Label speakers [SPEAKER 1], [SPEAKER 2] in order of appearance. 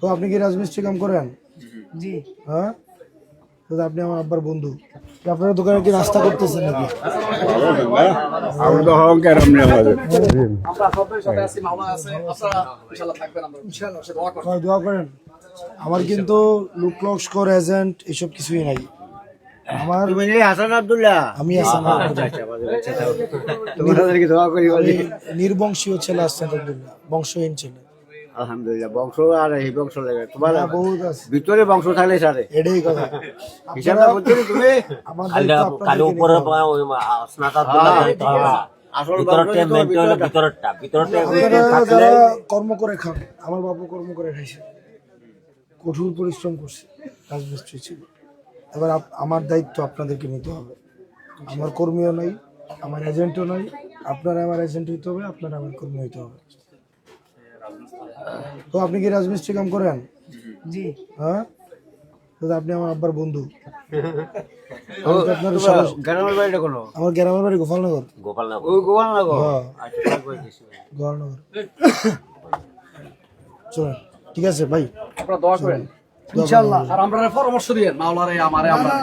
[SPEAKER 1] তো আপনি কি রাজমিস্ত্রি কাম করেন?
[SPEAKER 2] জি।
[SPEAKER 1] হ্যাঁ? তো আপনি আমার আব্বার বন্ধু। আপনার দোকানে কি নাস্তা করতেছেন নাকি?
[SPEAKER 3] আমি তো অহংকার আপনি আমাদের।
[SPEAKER 1] সবাই দোয়া করেন। আমার কিন্তু লুক লক স্কোর এজেন্ট এসব কিছুই নাই। আমার
[SPEAKER 2] তুমি হাসান আব্দুল্লাহ?
[SPEAKER 1] আমি
[SPEAKER 2] তোমাদেরকে দোয়া করি
[SPEAKER 1] নির্বংশীয় ছেলে আসছেন আলহামদুলিল্লাহ বংশহীন ছেলে।
[SPEAKER 2] আলহামদুলিল্লাহ বংশ আর এই বংশ লাগে তোমার
[SPEAKER 1] বহুত আছে।
[SPEAKER 2] ভিতরে বংশ থাকলে সারে
[SPEAKER 1] এটাই কথা।
[SPEAKER 2] হিসাবটা বলছো তুমি?
[SPEAKER 1] আমার
[SPEAKER 4] কালি উপরে
[SPEAKER 1] যারা কর্ম করে খান আমার বাবা কর্ম করে খাইছে। কঠোর পরিশ্রম করছে রাজমিস্ত্রি ছিল। এবার আপ- আমার দায়িত্ব আপনাদেরকে নিতে হবে। আমার কর্মীও নাই আমার এজেন্টও নাই। আপনারা আমার এজেন্ট হইতে হবে আপনারা আমার কর্মী হইতে হবে। তো আপনি কি রাজমিস্ত্রি কাম করেন?
[SPEAKER 2] জি।
[SPEAKER 1] হ্যাঁ? তো আপনি আমার আব্বার বন্ধু।
[SPEAKER 2] গ্রামের বাড়িটা কোনো?
[SPEAKER 1] আমার গ্রামের বাড়ি গোপালনগর।
[SPEAKER 4] গোপাল
[SPEAKER 2] ওই গোয়াল না গো
[SPEAKER 1] হ্যাঁ
[SPEAKER 4] আচ্ছা
[SPEAKER 1] গোপালনগর। চলেন ঠিক আছে ভাই।
[SPEAKER 5] আপনারা দোয়া করেন।
[SPEAKER 1] ইনশাল্লাহ
[SPEAKER 5] আর আমরা পরামর্শ মাওলারে আমারে আমরা।